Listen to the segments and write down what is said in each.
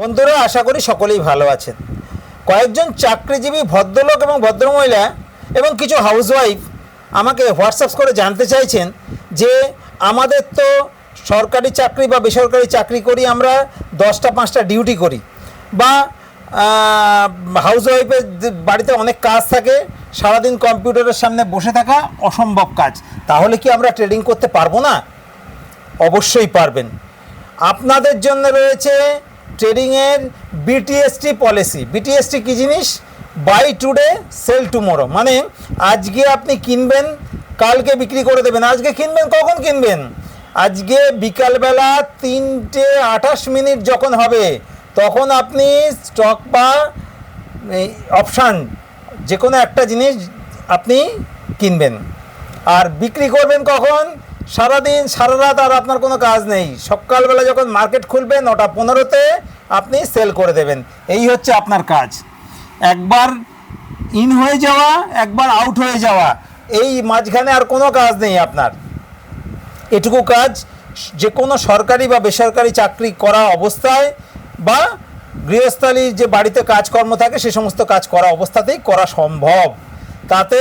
বন্ধুরা, আশা করি সকলেই ভালো আছেন। কয়েকজন চাকরিজীবী ভদ্রলোক এবং ভদ্রমহিলা এবং কিছু হাউসওয়াইফ আমাকে হোয়াটসঅ্যাপ করে জানতে চাইছেন যে আমাদের তো সরকারি চাকরি বা বেসরকারি চাকরি করি, আমরা দশটা, পাঁচটা ডিউটি করি বা হাউসওয়াইফের বাড়িতে অনেক কাজ থাকে, সারাদিন কম্পিউটারের সামনে বসে থাকা অসম্ভব কাজ। তাহলে কি আমরা ট্রেডিং করতে পারব না? অবশ্যই পারবেন। আপনাদের জন্য রয়েছে ট্রেডিংয়ের বিটিএসটি পলিসি বিটিএসটি কী জিনিস? বাই টুডে সেল টুমোরো মানে আজকে আপনি কিনবেন, কালকে বিক্রি করে দেবেন। আজকে কিনবেন, কখন কিনবেন? আজকে বিকালবেলা তিনটে আঠাশ মিনিট যখন হবে, তখন আপনি স্টক বা অপশান যে কোনো একটা জিনিস আপনি কিনবেন। আর বিক্রি করবেন কখন? সারাদিন, সারা রাত আর আপনার কোনো কাজ নেই। সকালবেলা যখন মার্কেট খুলবে নটা পনেরোতে আপনি সেল করে দেবেন। এই হচ্ছে আপনার কাজ। একবার ইন হয়ে যাওয়া, একবার আউট হয়ে যাওয়া, এই মাঝখানে আর কোনো কাজ নেই আপনার। এটুকু কাজ যে কোনো সরকারি বা বেসরকারি চাকরি করা অবস্থায় বা গৃহস্থালীর যে বাড়িতে কাজকর্ম থাকে, সে সমস্ত কাজ করা অবস্থাতেই করা সম্ভব। তাতে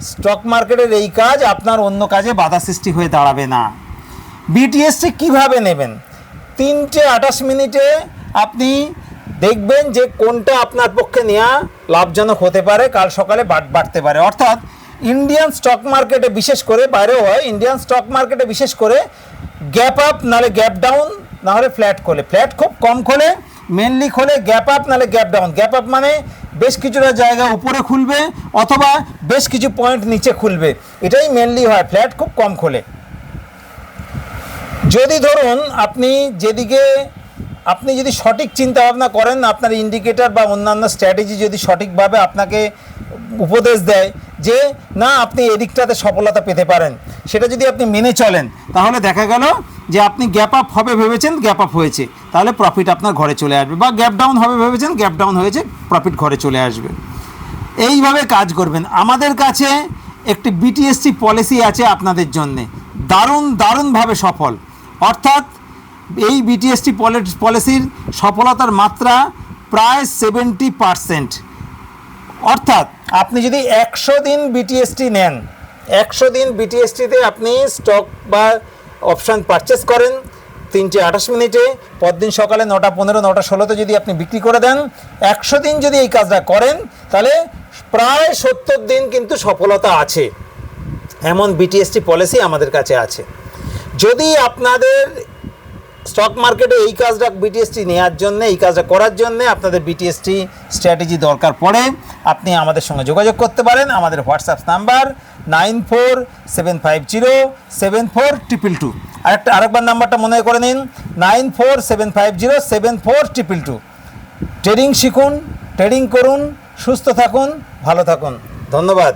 স্টক মার্কেটের এই কাজ আপনার অন্য কাজে বাধা সৃষ্টি হয়ে দাঁড়াবে না। বিটিএসটি কীভাবে নেবেন? তিনটে আঠাশ মিনিটে আপনি দেখবেন যে কোনটা আপনার পক্ষে নেওয়া লাভজনক হতে পারে, কাল সকালে বাড়- বাড়তে পারে। অর্থাৎ ইন্ডিয়ান স্টক মার্কেটে বিশেষ করে, বাইরেও হয় ইন্ডিয়ান স্টক মার্কেটে বিশেষ করে গ্যাপ আপ নাহলে গ্যাপ ডাউন নাহলে ফ্ল্যাট খোলে। ফ্ল্যাট খুব কম খোলে মেনলি খোলে গ্যাপ আপ নাহলে গ্যাপ ডাউন গ্যাপ আপ মানে বেশ কিছুটা জায়গা উপরে খুলবে অথবা বেশ কিছু পয়েন্ট নিচে খুলবে। এটাই মেনলি হয় ফ্ল্যাট খুব কম খোলে। যদি ধরুন আপনি যেদিকে, আপনি যদি সঠিক চিন্তা ভাবনা করেন, আপনার ইন্ডিকেটর বা অন্যান্য স্ট্র্যাটেজি যদি সঠিকভাবে আপনাকে উপদেশ দেয় যে, না, আপনি এদিকটাতে সফলতা পেতে পারেন। সেটা যদি আপনি মেনে চলেন, তাহলে দেখা গেল যে আপনি গ্যাপ আপ হবে ভেবেছেন গ্যাপ আপ হয়েছে, তাহলে প্রফিট আপনার ঘরে চলে আসবে বা গ্যাপ ডাউন হবে ভেবেছেন গ্যাপ ডাউন হয়েছে প্রফিট ঘরে চলে আসবে। এইভাবে কাজ করবেন। আমাদের কাছে একটি বিটিএসটি পলিসি আছে আপনাদের জন্যে। দারুণ, দারুণভাবে সফল। অর্থাৎ এই বিটিএসটি পলিসির সফলতার মাত্রা প্রায় সেভেন্টি পারসেন্ট অর্থাৎ আপনি যদি একশো দিন বিটিএসটি নেন, একশো দিন বিটিএসটিতে আপনি স্টক বা অপশান পারচেস করেন। তিনটে আঠাশ মিনিটে, পরদিন সকালে নটা পনেরো, নটা ষোলোতে যদি আপনি বিক্রি করে দেন, একশো দিন যদি এই কাজটা করেন, তাহলে প্রায় সত্তর দিন কিন্তু সফলতা আছে। এমন বিটিএসটি পলিসি আমাদের কাছে আছে। যদি আপনাদের স্টক মার্কেটে এই কাজটা বিটিএসটি নেওয়ার জন্য, এই কাজটা করার জন্য আপনাদের বিটিএসটি স্ট্র্যাটেজি দরকার পড়ে। আপনি আমাদের সঙ্গে যোগাযোগ করতে পারেন। আমাদের WhatsApp number nine four seven five zero seven four triple two আরেকটা, আরেকবার নাম্বারটা মনে করে নিন nine four seven five zero seven four triple two trading শিখুন ট্রেডিং করুন, সুস্থ থাকুন, ভালো থাকুন। ধন্যবাদ।